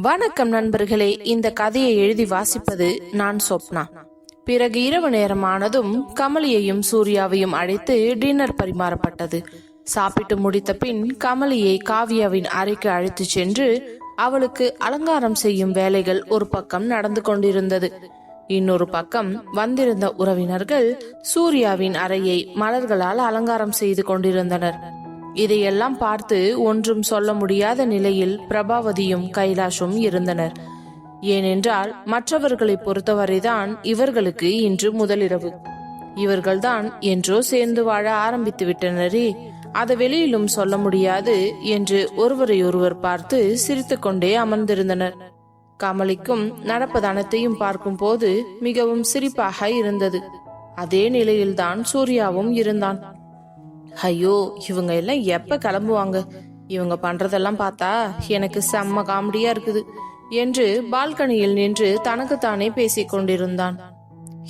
வணக்கம் நண்பர்களே இந்த கதையை எழுதி வாசிப்பது நான் சொப்னா. பிறகு இரவு நேரமானதும் கமலியையும் சூர்யாவையும் அழைத்து டின்னர் பரிமாறப்பட்டது. சாப்பிட்டு முடித்த பின் கமலியை காவியாவின் அறைக்கு அழைத்து சென்று அவளுக்கு அலங்காரம் செய்யும் வேலைகள் ஒரு பக்கம் நடந்து கொண்டிருந்தது. இன்னொரு பக்கம் வந்திருந்த உறவினர்கள் சூர்யாவின் அறையை மலர்களால் அலங்காரம் செய்து கொண்டிருந்தனர். இதையெல்லாம் பார்த்து ஒன்றும் சொல்ல முடியாத நிலையில் பிரபாவதியும் கைலாஷும் இருந்தனர். ஏனென்றால் மற்றவர்களை பொறுத்தவரைதான் இவர்களுக்கு இன்று முதலிரவு. இவர்கள்தான் என்றோ சேர்ந்து வாழ ஆரம்பித்து விட்டனரே அதை வெளியிலும் சொல்ல முடியாது என்று ஒருவரையொருவர் பார்த்து சிரித்துக்கொண்டே அமர்ந்திருந்தனர். கமலிக்கும் நடப்பதனத்தையும் பார்க்கும் போது மிகவும் சிரிப்பாக இருந்தது. அதே நிலையில்தான் சூர்யாவும் இருந்தான். ஐயோ இவங்க எல்லாம் எப்ப கிளம்புவாங்க? இவங்க பண்றதெல்லாம் பார்த்தா எனக்கு செம்ம காமெடியா இருக்குது என்று பால்கனியில் நின்று தனக்குத்தானே பேசிக் கொண்டிருந்தான்.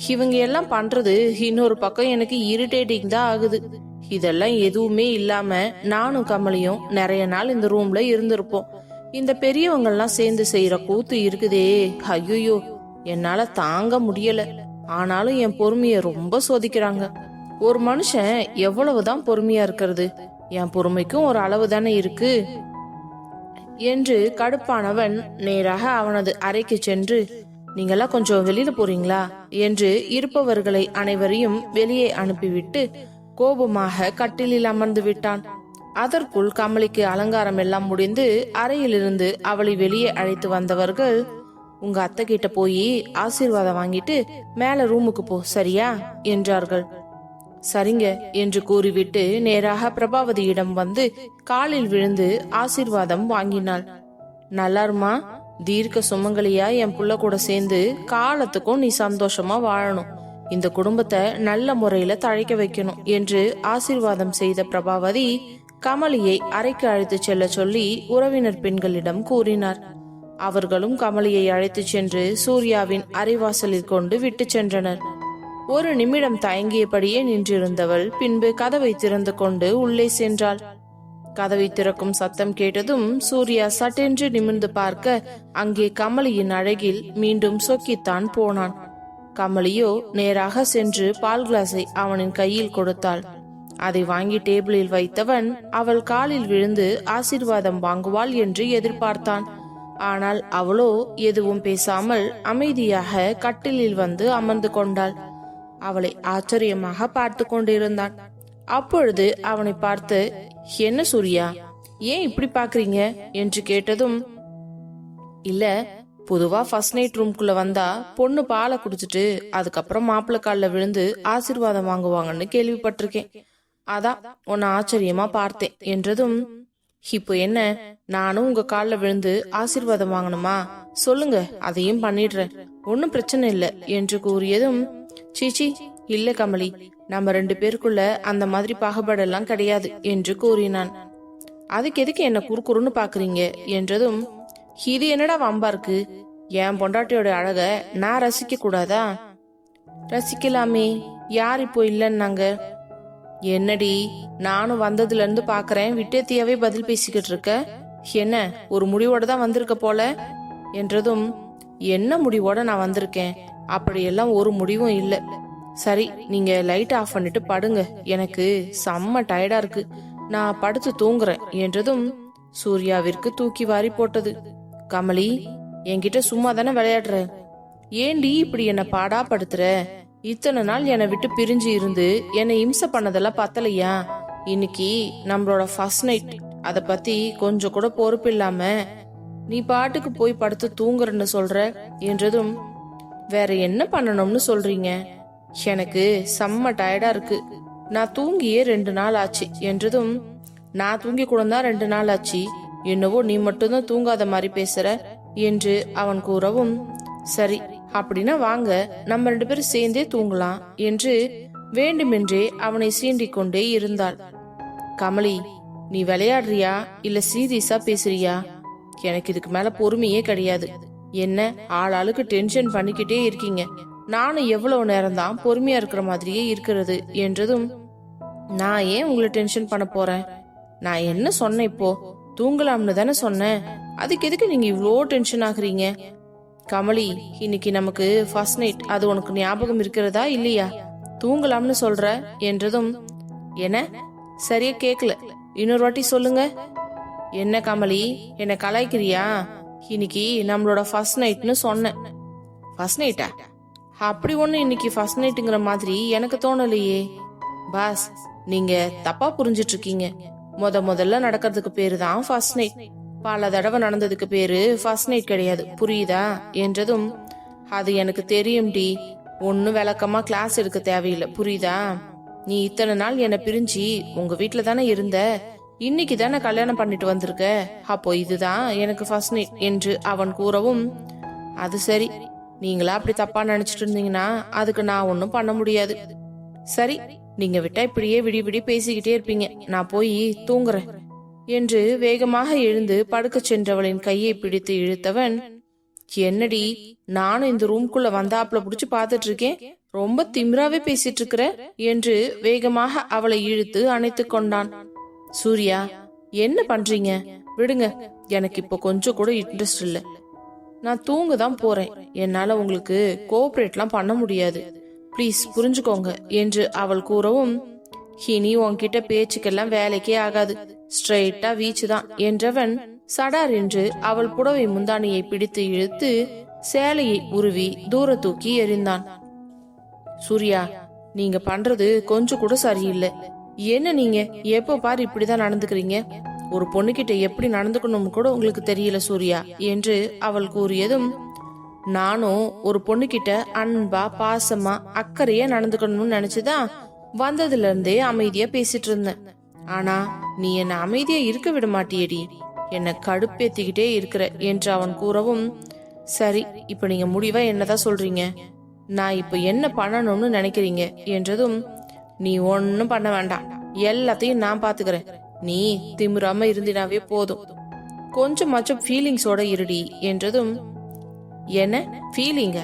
இவங்க எல்லாம் பண்றது இன்னொரு பக்கம் எனக்கு இரிட்டேட்டிங் தான் ஆகுது. இதெல்லாம் எதுவுமே இல்லாம நானும் கமலியும் நிறைய நாள் இந்த ரூம்ல இருந்திருப்போம். இந்த பெரியவங்க எல்லாம் சேர்ந்து செய்யற கூத்து இருக்குதே. ஐயோ என்னால தாங்க முடியல. ஆனாலும் என் பொறுமைய ரொம்ப சோதிக்கிறாங்க. ஒரு மனுஷன் எவ்வளவுதான் பொறுமையா இருக்கிறது? என் பொறுமைக்கும் ஒரு அளவு தானே இருக்கு. என்று கடுப்பானவன் நேராக அவனது அறைக்கு சென்று நீங்கெல்லாம் கொஞ்சம் வெளியில போறீங்களா? என்று இருப்பவர்களை அனைவரையும் வெளியே அனுப்பிவிட்டு கோபமாக கட்டிலில் அமர்ந்து விட்டான். அதற்குள் கமலிக்கு அலங்காரம் எல்லாம் முடிந்து அறையிலிருந்து அவளை வெளியே அழைத்து வந்தவர்கள் உங்க அத்தை கிட்ட போய் ஆசீர்வாதம் வாங்கிட்டு மேல ரூமுக்கு போ சரியா? என்றார்கள். சரிங்க என்று கூறிவிட்டு நேராக பிரபாவதியிடம் வந்து காலில் விழுந்து ஆசீர்வாதம் வாங்கினாள். நல்லாருமா? தீர்க்க சுமங்கலியா என் புள்ள கூட சேர்ந்து காலத்துக்கும் நீ சந்தோஷமா வாழணும். இந்த குடும்பத்தை நல்ல முறையில தழைக்க வைக்கணும் என்று ஆசீர்வாதம் செய்த பிரபாவதி கமலியை அறைக்கு அழைத்து செல்ல சொல்லி உறவினர் பெண்களிடம் கூறினார். அவர்களும் கமலியை அழைத்துச் சென்று சூர்யாவின் அறைவாசலில் கொண்டு விட்டு சென்றனர். ஒரு நிமிடம் தயங்கியபடியே நின்றிருந்தவள் பின்பு கதவை திறந்து கொண்டு உள்ளே சென்றாள். கதவை திறக்கும் சத்தம் கேட்டதும் சூர்யா சட்டென்று நிமிர்ந்து பார்க்க அங்கே கமலியின் அழகில் மீண்டும் சொக்கித்தான் போனான். கமலியோ நேராக சென்று பால் கிளாஸை அவனின் கையில் கொடுத்தாள். அதை வாங்கி டேபிளில் வைத்தவன் அவள் காலில் விழுந்து ஆசீர்வாதம் வாங்குவாள் என்று எதிர்பார்த்தான். ஆனால் அவளோ எதுவும் பேசாமல் அமைதியாக கட்டிலில் வந்து அமர்ந்து கொண்டாள். அவளை ஆச்சரியமாக பார்த்து கொண்டிருந்தான். அப்பொழுது அவனை பார்த்து என்ன சூர்யா? ஏன் இப்படி பாக்குறீங்க என்று கேட்டதும் இல்ல பொதுவா ஃபர்ஸ்ட் நைட் ரூம்குள்ள வந்தா பொண்ணு பாலை குடிச்சிட்டு அதுக்கப்புறம் மாப்பிள்ளை காலில் விழுந்து ஆசீர்வாதம் வாங்குவாங்கன்னு கேள்விப்பட்டிருக்கேன். அதான் உன்னை ஆச்சரியமா பார்த்தேன். என்றதும் இப்போ என்ன? நானும் உங்க காலில் விழுந்து ஆசீர்வாதம் வாங்கணுமா? சொல்லுங்க அதையும் பண்ணிடுறேன். ஒன்னும் பிரச்சனை இல்லை. என்று கூறியதும் சீச்சி இல்ல கமலி நம்ம ரெண்டு பேருக்குள்ள அந்த மாதிரி பாகுபாடெல்லாம் கிடையாது என்று கூறினான். அதுக்கு எதுக்கு என்ன குறுக்குறுன்னு பாக்குறீங்க என்றதும் இது என்னடா வம்பா இருக்கு? என் பொண்டாட்டியோட அழக நான் ரசிக்க கூடாதா? ரசிக்கலாமே யார் இப்போ இல்லைன்னாங்க? என்னடி நானும் வந்ததுல இருந்து பாக்குறேன் விட்டேத்தியாவே பதில் பேசிக்கிட்டு இருக்க? என்ன ஒரு முடிவோட தான் வந்திருக்க போல? என்றதும் என்ன முடிவோட நான் வந்திருக்கேன்? அப்படியெல்லாம் ஒரு முடிவும் இல்லை. சரி நீங்க லைட் ஆஃப் பண்ணிட்டு படுங்க. எனக்கு செம்ம டயர்டா இருக்கு. நான் படுத்து தூங்குறேன் என்றதும் சூர்யாவிற்கு தூக்கி வாரி போட்டது. கமலி என்கிட்ட சும்மா தானே விளையாடுற? ஏண்டி இப்படி என்ன பாடா படுத்துற? இத்தனை நாள் என்னை விட்டு பிரிஞ்சு இருந்து என்னை இம்சை பண்ணதெல்லாம் பத்தலையா? இன்னைக்கு நம்மளோட ஃபர்ஸ்ட் நைட் அத பத்தி கொஞ்சம் கூட பொறுப்பு இல்லாம நீ பாட்டுக்கு போய் படுத்து தூங்குறன்னு சொல்ற என்றதும் வேற என்ன பண்ணணும்னு சொல்றீங்க? எனக்கு செம்ம டயர்டா இருக்கு. நான் தூங்கியே ரெண்டு நாள் ஆச்சு. என்றதும் நான் தூங்கி கூடந்தான் ரெண்டு நாள் ஆச்சு. என்னவோ நீ மட்டும்தான் தூங்காத மாதிரி பேசுற என்று அவன் கூறவும் சரி அப்படின்னா வாங்க. நம்ம ரெண்டு பேரும் சேர்ந்தே தூங்கலாம் என்று வேண்டுமென்றே அவனை சீண்டிக் கொண்டே இருந்தாள். கமலி நீ விளையாடுறியா? இல்ல சீரியஸா பேசுறியா? எனக்கு இதுக்கு மேல பொறுமையே கிடையாது. என்ன ஆளாளுக்கு டென்ஷன் பண்ணிக்கிட்டே இருக்கீங்க. நானும் எவ்வளவு நேரம் தான் பொறுமையா இருக்கிற மாதிரியே இருக்கிறது என்றதும் நான் ஏன் உங்களை டென்ஷன் பண்ண போறேன்? நான் என்ன சொன்னேன் இப்போ? தூங்கலாம்னு தானே சொன்னேன். அதுக்கு எதுக்கு நீங்க இவ்வளோ டென்ஷன் ஆகுறீங்க? கமலி இன்னைக்கு நமக்கு ஃபர்ஸ்ட் நைட் அது உனக்கு ஞாபகம் இருக்கிறதா இல்லையா? தூங்கலாம்னு சொல்ற என்றதும் என்ன? சரியா கேக்கல. இன்னொரு வாட்டி சொல்லுங்க. என்ன கமலி என்ன கலாய்க்கிறியா? இன்னைக்கு நம்மளோட ஃபர்ஸ்ட் நைட்னு சொன்னேன். ஃபர்ஸ்ட் நைட்டா அப்படி ஒன்று இன்னைக்கு ஃபர்ஸ்ட் நைட்டுங்கிற மாதிரி எனக்கு தோணலையே. பாஸ் நீங்க தப்பா புரிஞ்சிட்டு இருக்கீங்க முத முதல்ல நடக்கிறதுக்கு பேரு தான் ஃபர்ஸ்ட் நைட் பல தடவை நடந்ததுக்கு பேரு ஃபர்ஸ்ட் நைட் கிடையாது. புரியுதா? என்றதும் அது எனக்கு தெரியும் டி. ஒன்னும் விளக்கமா கிளாஸ் எடுக்க தேவையில்லை. புரியுதா? நீ இத்தனை நாள் என்னை பிரிஞ்சு உங்க வீட்டுல தானே இருந்த? இன்னைக்கு தானே கல்யாணம் பண்ணிட்டு வந்திருக்க? அப்போ இதுதான் எனக்கு ஃபர்ஸ்ட் நைட் என்று அவன் கூறவும் அது சரி. நீங்களா அப்படி தப்பா நினைச்சிட்டு இருந்தீங்கன்னா அதுக்கு நான் ஒன்னும் பண்ண முடியாது. சரி நீங்க விட்டா இப்படியே விடி விடி பேசிக்கிட்டே இருப்பீங்க. நான் போய் தூங்குறேன். என்று வேகமாக எழுந்து படுக்கச் சென்றவளின் கையை பிடித்து இழுத்தவன் என்னடி நானும் இந்த ரூம்குள்ள வந்தாப்புல புடிச்சு பாத்துட்டு இருக்கேன். ரொம்ப திமிராவே பேசிட்டு இருக்கிற? என்று வேகமாக அவளை இழுத்து அணைத்து கொண்டான். சூர்யா என்ன பண்றீங்க? விடுங்க எனக்கு இப்போ கொஞ்சம் கூட இன்ட்ரெஸ்ட் இல்ல. நான் தூங்க தான் போறேன். என்னால உங்களுக்கு கோஆபரேட்லாம் பண்ண முடியாது. ப்ளீஸ் புரிஞ்சுக்கோங்க என்று அவள் கூறவும் இனி உன்கிட்ட பேச்சுக்கெல்லாம் வேலைக்கே ஆகாது. ஸ்ட்ரெயிட்டா வீச்சு தான் என்றவன் சடார் என்று அவள் புடவை முந்தானியை பிடித்து இழுத்து சேலையை உருவி தூர தூக்கி எறிந்தான். சூர்யா நீங்க பண்றது கொஞ்சம் கூட சரியில்லை. என்ன நீங்க? எப்போ பாரு இப்படிதான் நடந்துக்கிறீங்க? ஒரு பொண்ணுகிட்ட எப்படி நடந்துக்கணும்னு கூட உங்களுக்கு தெரியல சூர்யா என்று அவள் கூறியதும் நானும் ஒரு பொண்ணுகிட்ட அன்பா பாசமா அக்கறையா நடந்துக்கணும்னு நினைச்சுதான் வந்ததுல இருந்தே அமைதியா பேசிட்டு இருந்தேன். ஆனா நீ என்ன அமைதியா இருக்க விட மாட்டியடி? என்ன கடுப்பேத்திக்கிட்டே இருக்கிற என்று அவன் கூறவும் சரி இப்ப நீங்க முடிவா என்னதான் சொல்றீங்க? நான் இப்ப என்ன பண்ணணும்னு நினைக்கிறீங்க? என்றதும் நீ ஒன்னும் பண்ண வேண்டாம். எல்லாத்தையும் நான் பாத்துக்கிறேன். நீ திமிராம இருந்தினாவே போதும். கொஞ்சமாச்சும் ஃபீலிங்ஸோட இருடி என்றதும் என்ன ஃபீலிங்க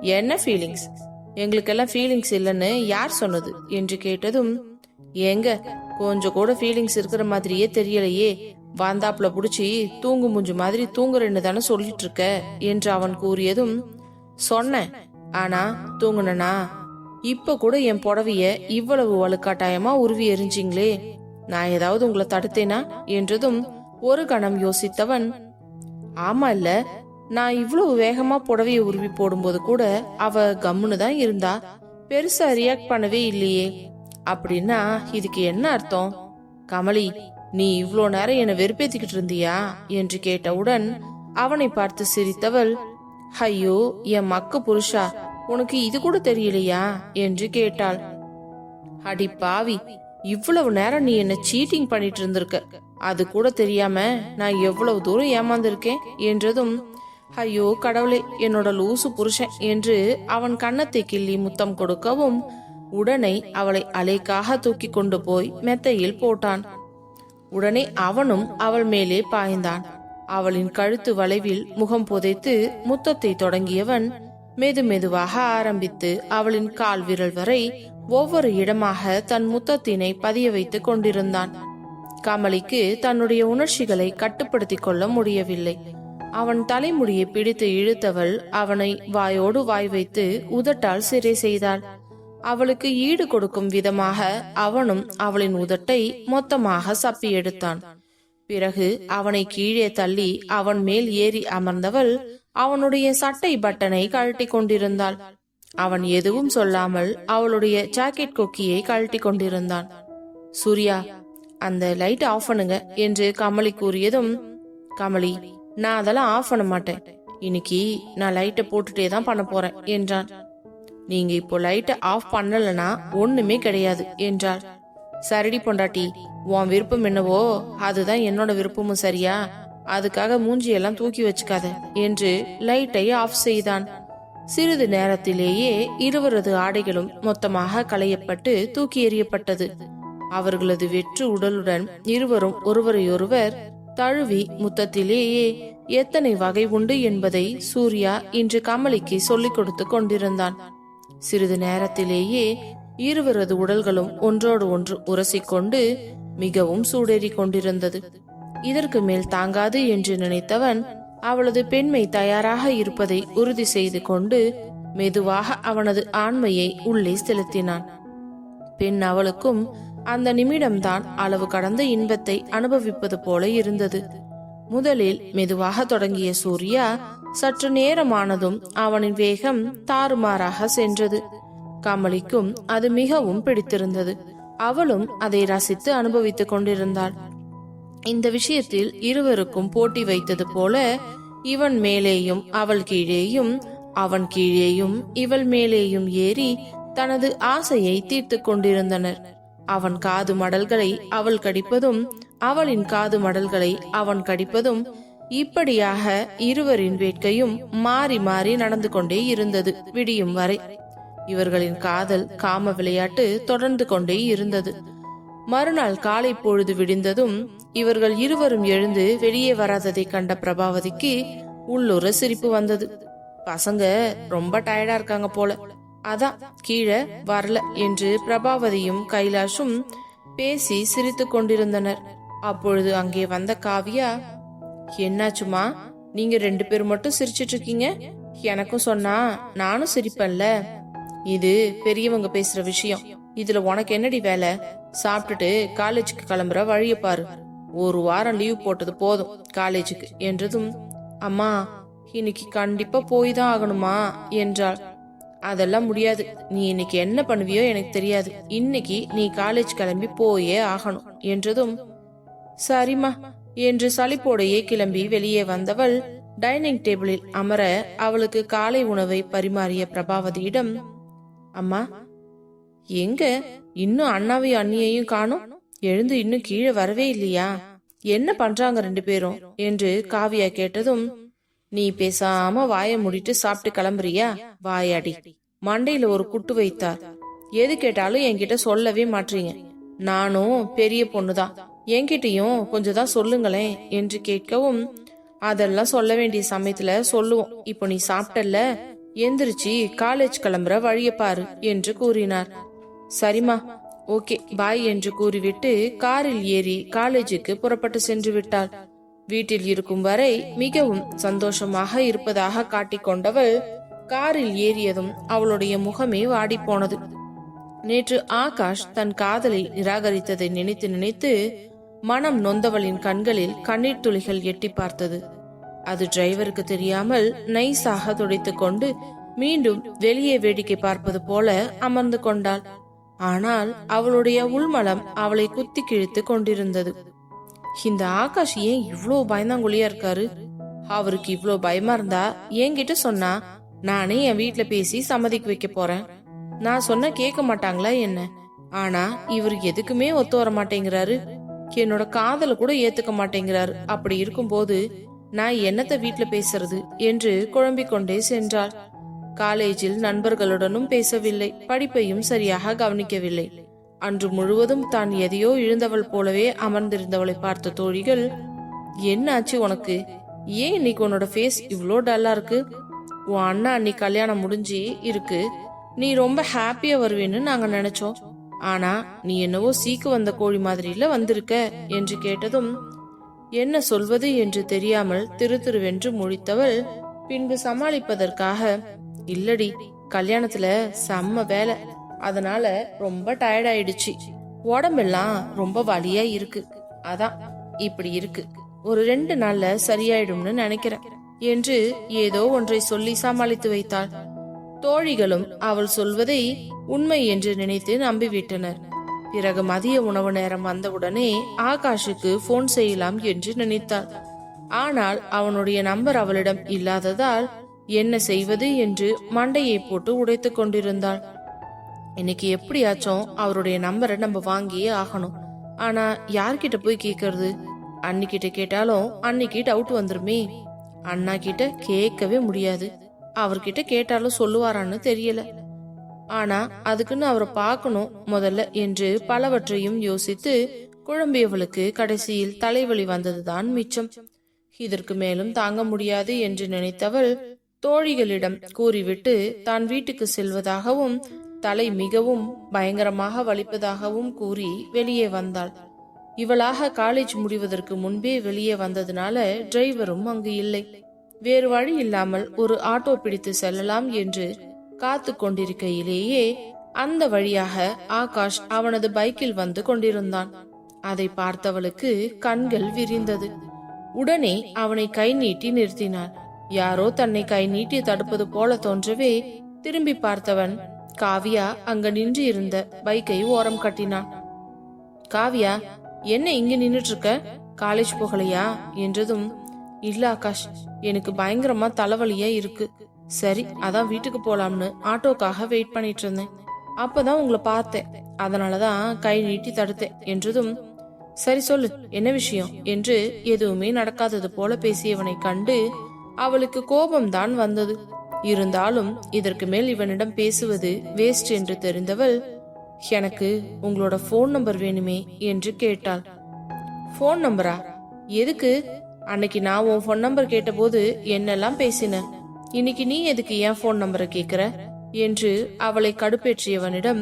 என்ன ஃபீலிங்ஸ் எங்களுக்கெல்லாம் ஃபீலிங்ஸ் இல்லைன்னு யார் சொன்னது? என்று கேட்டதும் எங்க? கொஞ்சம் கூட ஃபீலிங்ஸ் இருக்கிற மாதிரியே தெரியலையே. வாந்தாப்புல புடிச்சு தூங்கு முஞ்சு மாதிரி தூங்குறேன்னு தானே சொல்லிட்டு இருக்க? என்று அவன் கூறியதும் சொன்னேன். ஆனா தூங்குனனா? இப்ப கூட என் புடவைய இவ்வளவு வலுக்காட்டாயமா உருவி எரிஞ்சிங்களே நான் ஏதாவது உங்களை தடுத்தேனா என்றதும் ஒரு கணம் யோசித்தவன் ஆமா இல்ல நான் இவ்வளவு வேகமா புடவைய உருவி போடும்போது கூட அவ கம்முன்னு தான் இருந்தா பெருசா ரியாக்ட் பண்ணவே இல்லையே. அப்படின்னா இதுக்கு என்ன அர்த்தம்? கமலி நீ இவ்வளோ நேரம் என்னை வெறுப்பேத்திக்கிட்டு இருந்தியா? என்று கேட்டவுடன் அவனை பார்த்து சிரித்தவள் ஐயோ என் மக்கு புருஷா உனக்கு இது கூட தெரியலையா? என்று கேட்டாள். அடி பாவி இவ்வளவு நேரம் நீ என்ன சீட்டிங் பண்ணிட்டு இருந்திருக்க. அது கூட தெரியாம நான் எவ்வளவு தூரம் ஏமாந்திருக்கேன் என்றதும் ஐயோ கடவுளே என்னோட லூசு புருஷன் என்று அவன் கன்னத்தை கிள்ளி முத்தம் கொடுக்கவும் உடனே அவளை அலைக்காக தூக்கி கொண்டு போய் மெத்தையில் போட்டான். உடனே அவனும் அவள் மேலே பாய்ந்தான். அவளின் கழுத்து வளைவில் முகம் புதைத்து முத்தத்தை தொடங்கியவன் மெது மெதுவாக ஆரம்பித்து அவளின் கால் விரல் வரை ஒவ்வொரு இடமாக தன் முத்தத்தினை பதிய வைத்துக் கொண்டிருந்தான். கமலிக்கு தன்னுடைய உணர்ச்சிகளை கட்டுப்படுத்திக் கொள்ள முடியவில்லை. அவன் தலைமுடியை பிடித்து இழுத்தவள் அவனை வாயோடு வாய் வைத்து உதட்டால் சிறை செய்தாள் அவளுக்கு ஈடு கொடுக்கும் விதமாக அவனும் அவளின் உதட்டை மொத்தமாக சப்பி எடுத்தான் பிறகு அவனை கீழே தள்ளி அவன் மேல் ஏறி அமர்ந்தவள் அவனுடைய சட்டை பட்டனை கழட்டி கொண்டிருந்தாள். அவன் எதுவும் சொல்லாமல் அவளுடைய ஜாக்கெட் கொக்கியை கழட்டி கொண்டிருந்தான். சூர்யா அந்த லைட் ஆஃப் பண்ணுங்க என்று கமலி கூறியதும் கமலி நான் அதெல்லாம் ஆஃப் பண்ண மாட்டேன். இன்னைக்கு நான் லைட்டை போட்டுட்டே தான் பண்ண போறேன் என்றான். நீங்க இப்போ லைட்டை ஆஃப் பண்ணலனா ஒண்ணுமே கிடையாது என்றாள். சரிடி பொண்டாட்டி உன் விருப்பம் என்னவோ அதுதான் என்னோட விருப்பமும் சரியா? அதுக்காக மூஞ்சியெல்லாம் தூக்கி வச்சுக்காத என்று லைட்டை ஆஃப் செய்தான். சிறிது நேரத்திலேயே இருவரது ஆடைகளும் மொத்தமாக களையப்பட்டு தூக்கி எறியப்பட்டது. அவர்களது வெற்று உடலுடன் இருவரும் ஒருவரையொருவர் தழுவி முத்தத்திலேயே எத்தனை வகை உண்டு என்பதை சூர்யா இன்று கமலிக்கு சொல்லிக் கொடுத்து கொண்டிருந்தான். சிறிது நேரத்திலேயே இருவரது உடல்களும் ஒன்றோடு ஒன்று உரசிக்கொண்டு மிகவும் சூடேறி கொண்டிருந்தது. இதற்கு மேல் தாங்காது என்று நினைத்தவன் அவளது பெண்மை தயாராக இருப்பதை உறுதி செய்து கொண்டு மெதுவாக அவனது ஆண்மையை உள்ளே செலுத்தினான். பெண் அவளுக்கும் அந்த நிமிடம்தான் அளவு கடந்த இன்பத்தை அனுபவிப்பது போல இருந்தது. முதலில் மெதுவாக தொடங்கிய சூர்யா சற்று நேரமானதும் அவனின் வேகம் தாறுமாறாக சென்றது. கமலிக்கும் அது மிகவும் பிடித்திருந்தது. அவளும் அதை ரசித்து அனுபவித்துக் கொண்டிருந்தாள். இந்த விஷயத்தில் இருவருக்கும் போட்டி வைத்தது போல இவன் மேலேயும் அவள் கீழேயும் அவன் கீழேயும் இவள் மேலேயும் ஏறி தனது ஆசையை தீர்த்து கொண்டிருந்தனர். அவன் காது மடல்களை அவள் கடிப்பதும் அவளின் காது மடல்களை அவன் கடிப்பதும் இப்படியாக இருவரின் வேட்கையும் மாறி மாறி நடந்து கொண்டே இருந்தது விடியும் வரை. இவர்களின் காதல் காம விளையாட்டு தொடர்ந்து கொண்டே இருந்தது. மறுநாள் காலை பொழுது விடிந்ததும் இவர்கள் இருவரும் எழுந்து வெளியே வராததை கண்ட பிரபாவதிக்கு உள்ளுர சிரிப்பு வந்தது. பசங்க ரொம்ப டயர்டா இருக்காங்க போல. அதான் கீழே வரல என்று பிரபாவதியும் கைலாஷும் பேசி சிரித்து கொண்டிருந்தனர். அப்பொழுது அங்கே வந்த காவியா என்னாச்சுமா? நீங்க ரெண்டு பேர் மட்டும் சிரிச்சிட்டு இருக்கீங்க? எனக்கும் சொன்னா நானும் சிரிப்பேன்ல. இது பெரியவங்க பேசுற விஷயம். இதுல உனக்கு என்னடி வேலை? சாப்பிட்டுட்டு காலேஜுக்கு கிளம்புற வழிய பாரு. ஒரு வாரம் லீவ் போட்டது போதும் காலேஜுக்கு என்றதும் அம்மா இன்னைக்கு கண்டிப்பா போய் தான் ஆகணுமா? என்றாள். அதெல்லாம் முடியாது. நீ இன்னைக்கு என்ன பண்ணுவியோ எனக்கு தெரியாது. இன்னைக்கு நீ காலேஜ் கிளம்பி போயே ஆகணும். என்றதும் சரிம்மா. என்று சளிப்போடையே கிளம்பி வெளியே வந்தவள் டைனிங் டேபிளில் அமர அவளுக்கு காலை உணவை பரிமாறிய பிரபாவதியிடம் அம்மா எங்க? இன்னும் அண்ணாவையும் அண்ணியையும் காணும். எழுந்து இன்னும் கீழே வரவே இல்லையா? என்ன பண்றாங்க ரெண்டு பேரும்? என்று காவியா கேட்டதும் நீ பேசாம வாய முடிட்டு சாப்பிட்டு கிளம்புறியா? வாயாடி மண்டையில ஒரு குட்டு வைத்தார். எது கேட்டாலும் என்கிட்ட சொல்லவே மாட்டீங்க நானும் பெரிய பொண்ணுதான். என்கிட்டயும் கொஞ்சம் தான் சொல்லுங்களேன் என்று கேட்கவும் அதெல்லாம் சொல்ல வேண்டிய சமயத்துல சொல்லுவோம். இப்போ நீ சாப்பிட்டல்ல? எந்திரிச்சு காலேஜ் கிளம்புற வழிய பாரு என்று கூறினார். சரிம்மா. ஓகே பாய் என்று கூறிவிட்டு காரில் ஏறி காலேஜுக்கு புறப்பட்டு சென்று விட்டாள். வீட்டில் இருக்கும் வரை மிகவும் சந்தோஷமாக இருப்பதாக காட்டிக்கொண்டவள் காரில் ஏறியதும் அவளுடைய முகமே வாடிப்போனது. நேற்று ஆகாஷ் தன் காதலை நிராகரித்ததை நினைத்து நினைத்து மனம் நொந்தவளின் கண்களில் கண்ணீர் துளிகள் எட்டி பார்த்தது. அது டிரைவருக்கு தெரியாமல் நைஸாக துடைத்துக் கொண்டு மீண்டும் வெளியே வேடிக்கை பார்ப்பது போல அமர்ந்து கொண்டாள். ஆனால் அவளுடைய உள்மலம் அவளை குத்தி கிழித்து கொண்டிருந்தது. இந்த ஆகாஷ் ஏன் இவ்வளோ பயந்தாங்குழியா இருக்காரு? அவருக்கு இவ்வளோ பயமா இருந்தா என்கிட்ட சொன்னா நானே என் வீட்ல பேசி சம்மதிக்க வைக்க போறேன். நான் சொன்ன கேட்க மாட்டாங்களா என்ன? ஆனா இவர் எதுக்குமே ஒத்து வர மாட்டேங்கிறாரு. என்னோட காதல கூட ஏத்துக்க மாட்டேங்கிறாரு. அப்படி இருக்கும்போது நான் என்னத்த வீட்டுல பேசுறது? என்று குழம்பிக் கொண்டே சென்றாள். காலேஜில் நண்பர்களுடனும் பேசவில்லை. படிப்பையும் சரியாக கவனிக்கவில்லை. அன்று முழுவதும் தான் எதையோ இழந்தவள் போலவே அமர்ந்திருந்தவளை பார்த்த தோழிகள் என்னாச்சு உனக்கு? ஏன் இன்னைக்கு உன்னோட ஃபேஸ் இவ்வளோ டல்லா இருக்கு? உன் அண்ணா அன்னைக்கு கல்யாணம் முடிஞ்சு இருக்கு. நீ ரொம்ப ஹாப்பியா வருவேன்னு நாங்க நினைச்சோம். ஆனா நீ என்னவோ சீக்கு வந்த கோழி மாதிரியில வந்திருக்க? என்று கேட்டதும் என்ன சொல்வது? என்று தெரியாமல் திரு திருவென்று முழித்தவள் பின்பு சமாளிப்பதற்காக இல்லடி கல்யாணத்துல செம்ம வேலை. அதனால ரொம்ப டயர்ட் ஆயிடுச்சு. உடம்பெல்லாம் ரொம்ப வலியா இருக்கு. அதான் இப்படி இருக்கு. ஒரு ரெண்டு நாள்ல சரியாயிடும்னு நினைக்கிறேன் என்று ஏதோ ஒன்றை சொல்லி சமாளித்து வைத்தாள். தோழிகளும் அவள் சொல்வதை உண்மை என்று நினைத்து நம்பிவிட்டனர். பிறகு மதிய உணவு நேரம் வந்தவுடனே ஆகாஷுக்கு போன் செய்யலாம் என்று நினைத்தாள். ஆனால் அவனுடைய நம்பர் அவளிடம் இல்லாததால் என்ன செய்வது என்று மண்டையை போட்டு உடைத்து கொண்டிருந்தாள். இன்னைக்கு எப்படியாச்சும் அவருடைய நம்பரை நம்ம வாங்கியே ஆகணும். ஆனா யார்கிட்ட போய் கேக்குறது? அன்னிக்கிட்ட கேட்டாலும் அன்னைக்கு டவுட் வந்துருமே. அண்ணா கிட்ட கேட்கவே முடியாது. அவர்கிட்ட கேட்டாலும் சொல்லுவாரான்னு தெரியல. ஆனா அதுக்குன்னு அவரை பார்க்கணும் முதல்ல என்று பலவற்றையும் யோசித்து குழம்பியவளுக்கு கடைசியில் தலைவலி வந்ததுதான் மிச்சம். இதற்கு மேலும் தாங்க முடியாது என்று நினைத்தவள் தோழிகளிடம் கூறிவிட்டு தான் வீட்டுக்கு செல்வதாகவும் தலை மிகவும் பயங்கரமாக வலிப்பதாகவும் கூறி வெளியே வந்தாள். இவளாக காலேஜ் முடிவதற்கு முன்பே வெளியே வந்ததுனால டிரைவரும் அங்கு இல்லை. வேறு வழி இல்லாமல் ஒரு ஆட்டோ பிடித்து செல்லலாம் என்று காத்து கொண்டிருக்கையிலேயே அந்த வழியாக ஆகாஷ் அவனது பைக்கில் வந்து கொண்டிருந்தான். அதை பார்த்தவளுக்கு கண்கள் விரிந்தது. உடனே அவனை கை நீட்டி நிறுத்தினாள். யாரோ தன்னை கை நீட்டி தடுப்பது போல தோன்றவே திரும்பி பார்த்தவன். காவியா அங்க நின்று இருந்த பைக்கை ஓரம் கட்டினான். காவியா என்ன இங்க நின்னுட்டு இருக்க காலேஜ் போகலையா? என்றதும் இல்ல ஆகாஷ் எனக்கு பயங்கரமா தலைவலியா இருக்கு. சரி அதான் வீட்டுக்கு போலாம்னு ஆட்டோக்காக வெயிட் பண்ணிட்டு இருந்தேன் அப்பதான் உங்களை பார்த்தேன். அதனாலதான் கை நீட்டி தடுத்தேன் என்றதும் சரி சொல்லு என்ன விஷயம்? என்று எதுவுமே நடக்காதது போல பேசியவனை கண்டு அவளுக்கு கோபம்தான் வந்தது. இருந்தாலும் இதற்கு மேல் இவனிடம் பேசுவது வேஸ்ட் என்று தெரிந்தவள் எனக்கு உங்களோட ஃபோன் நம்பர் வேணுமே என்று கேட்டாள். ஃபோன் நம்பரா எதுக்கு? அன்னைக்கு நான் உன் ஃபோன் நம்பர் கேட்டபோது என்னெல்லாம் பேசின? இன்னைக்கு நீ எதுக்கு ஏன் ஃபோன் நம்பரை கேக்குற? என்று அவளை கடுப்பேற்றியவனிடம்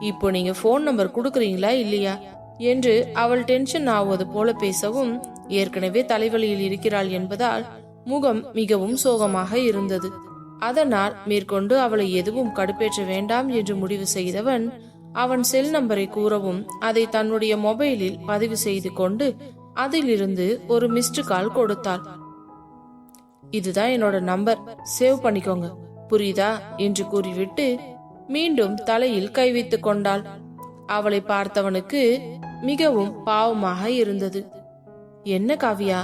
இப்போ நீங்க ஃபோன் நம்பர் கொடுக்குறீங்களா இல்லையா? என்று அவள் டென்ஷன் ஆவது போல பேசவும் ஏற்கனவே தலைவலியில் இருக்கிறாள் என்பதால் முகம் மிகவும் சோகமாக இருந்தது. அதனால் மேற்கொண்டு அவளை எதுவும் கடுப்பேற்ற வேண்டாம் என்று முடிவு செய்தவன் அவன் செல் நம்பரை கூறவும் அதை தன்னுடைய மொபைலில் பதிவு செய்து கொண்டு அதிலிருந்து ஒரு மிஸ்டு கால் கொடுத்தாள். இதுதான் என்னோட நம்பர் சேவ் பண்ணிக்கோங்க. புரியுதா? என்று கூறிவிட்டு மீண்டும் தலையில் கை கொண்டாள். அவளை பார்த்தவனுக்கு மிகவும் பாவமாக இருந்தது. என்ன காவியா?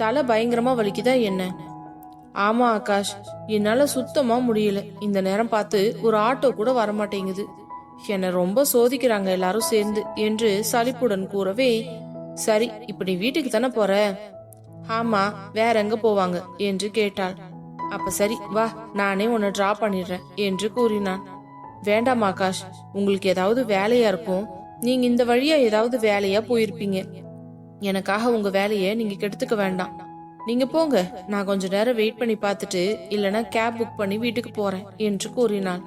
தலை பயங்கரமா வலிக்குதா என்ன? ஆமா ஆகாஷ். என்னால சுத்தமா முடியல. இந்த நேரம் பார்த்து ஒரு ஆட்டோ கூட வரமாட்டேங்குது. என்னை ரொம்ப சோதிக்கிறாங்க எல்லாரும் சேர்ந்து என்று சலிப்புடன் கூறவே சரி இப்ப நீ வீட்டுக்கு தானே போற? ஆமா வேற எங்க போவாங்க? என்று கேட்டாள். அப்ப சரி வா நானே உன்னை டிரா பண்ணிடுறேன் என்று கூறினான். வேண்டாம் ஆகாஷ். உங்களுக்கு ஏதாவது வேலையா இருக்கும்? நீங்க இந்த வழியா ஏதாவது வேலையா போயிருப்பீங்க. எனக்காக உங்க வேலையை நீங்க கெடுத்துக்க வேண்டாம். நீங்க போங்க. நான் கொஞ்ச நேரம் வெயிட் பண்ணி பார்த்துட்டு இல்லனா கேப் புக் பண்ணி வீட்டுக்கு போறேன் என்று கூறினாள்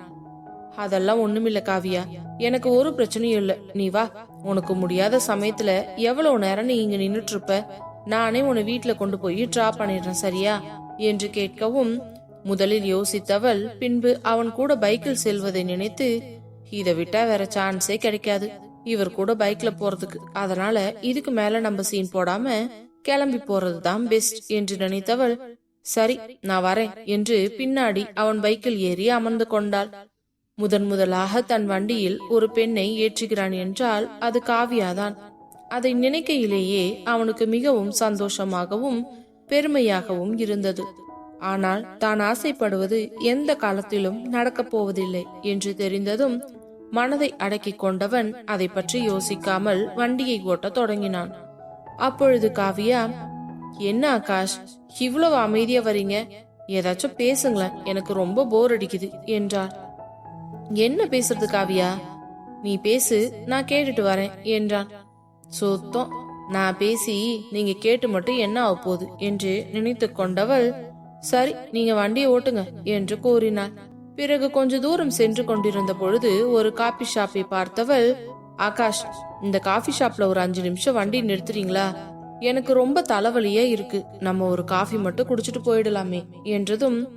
அதெல்லாம் ஒண்ணுமில்ல காவியா. எனக்கு ஒரு பிரச்சனையும் இல்ல. நீ வா. உனக்கு முடியாத சமயத்துல எவ்வளவு நேரம் நீ இங்க நின்னுட்டு இருப்ப நானே உன்னை வீட்டுல கொண்டு போய் டிராப் பண்ணிடுறேன் சரியா? என்று கேட்கவும் முதலில் யோசித்தவள் பின்பு அவன் கூட பைக்கில் செல்வதை நினைத்து இதை விட்டா வேற சான்ஸே கிடைக்காது. இவர் கூட பைக்ல போறதுக்கு. அதனால இதுக்கு மேல நம்ம சீன் போடாம கிளம்பி போறதுதான் பெஸ்ட் என்று நினைத்தவள் சரி நான் வரேன் என்று பின்னாடி அவன் பைக்கில் ஏறி அமர்ந்து கொண்டாள். முதன் முதலாக தன் வண்டியில் ஒரு பெண்ணை ஏற்றுகிறான் என்றால் அது காவியாதான். அதை நினைக்கையிலேயே அவனுக்கு மிகவும் சந்தோஷமாகவும் பெருமையாகவும் இருந்தது. ஆனால் தான் ஆசைப்படுவது எந்த காலத்திலும் நடக்கப் போவதில்லை என்று தெரிந்ததும் மனதை அடக்கிக் கொண்டவன் அதை பற்றி யோசிக்காமல் வண்டியை ஓட்டத் தொடங்கினான். அப்பொழுது காவியா என்ன ஆகாஷ் இவ்வளவு அமைதியா வரீங்க? ஏதாச்சும் பேசுங்களேன் எனக்கு ரொம்ப போர் அடிக்குது என்றாள் என்ன பேசுறது காவியா? நீ பேசு நான் கேட்டுட்டு வரேன் என்றான். சுத்தம் நான் பேசி நீங்க கேட்டு மட்டும் என்ன ஆக போகுது? என்று நினைத்து கொண்டவள் சரி நீங்க வண்டியை ஓட்டுங்க என்று கூறினாள். பிறகு கொஞ்ச தூரம் சென்று கொண்டிருந்த பொழுது ஒரு காபி ஷாப்பை பார்த்தவள் ஆகாஷ் இந்த காஃபி ஷாப்ல ஒரு அஞ்சு நிமிஷம் வண்டி நிறுத்துறீங்களா? எனக்கு ரொம்ப தலைவலியா இருக்கு. நம்ம ஒரு காஃபி மட்டும் குடிச்சிட்டு போயிடலாமே என்றதும்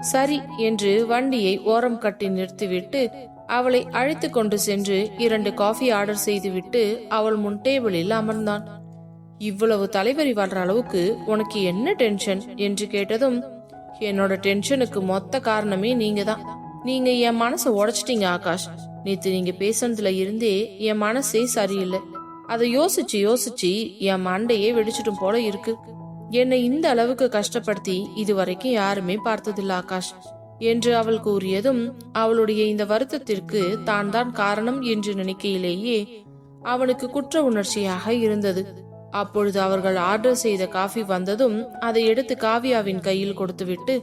சரி என்று வண்டியை ஓரம் கட்டி நிறுத்திவிட்டு அவளை அழைத்து கொண்டு சென்று இரண்டு காஃபி ஆர்டர் செய்துவிட்டு அவள் முன் டேபிளில் அமர்ந்தான். இவ்வளவு தலைவரி வர்ற அளவுக்கு உனக்கு என்ன டென்ஷன் என்று கேட்டதும் என்னோட டென்ஷனுக்கு மொத்த காரணமே நீங்க தான் நீங்க என் மனசை உடைச்சிட்டீங்க ஆகாஷ். நேத்து நீங்க பேசுனதுல இருந்தே என் மனசே சரியில்லை. அதை யோசிச்சு யோசிச்சு என் மண்டையே வெடிச்சிட்டும் போல இருக்கு. என்னை இந்த அளவுக்கு கஷ்டப்படுத்தி இதுவரைக்கும் யாருமே பார்த்ததில்ல ஆகாஷ். என்று அவள் கூறியதும் அவளுடைய இந்த வருத்தத்திற்கு தான் தான் காரணம் என்று நினைக்கையிலேயே அவனுக்கு குற்ற உணர்ச்சியாக இருந்தது. அப்பொழுது அவர்கள் ஆர்டர் செய்த காஃபி வந்ததும் அதை எடுத்து காவியாவின் கையில் கொடுத்துவிட்டு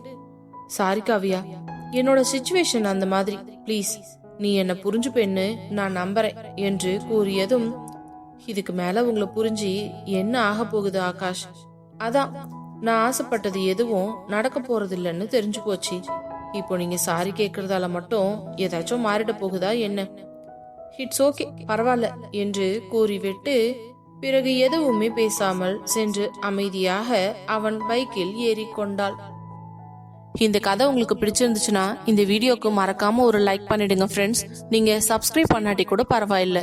சாரி காவியா என்னோட சுச்சுவேஷன் அந்த மாதிரி. ப்ளீஸ் நீ என்ன புரிஞ்சு பெண்ணு நான் நம்புறேன் என்று கூறியதும் இதுக்கு மேல உங்களை புரிஞ்சு என்ன ஆக போகுது ஆகாஷ்? அதான் நான் ஆசைப்பட்டது எதுவும் நடக்க போறது இல்லைன்னு தெரிஞ்சு போச்சு. இப்போ நீங்க சாரி கேக்குறதால மட்டும் ஏதாச்சும் மாறிட போகுதா என்ன? இட்ஸ் ஓகே பரவாயில்ல என்று கூறிவிட்டு பிறகு எதுவுமே பேசாமல் சென்று அமைதியாக அவன் பைக்கில் ஏறிக்கொண்டாள். இந்த கதை உங்களுக்கு பிடிச்சிருந்துச்சுன்னா இந்த வீடியோக்கு மறக்காம ஒரு லைக் பண்ணிடுங்க ஃப்ரெண்ட்ஸ் நீங்க சப்ஸ்கிரைப் பண்ணாட்டி கூட பரவாயில்ல.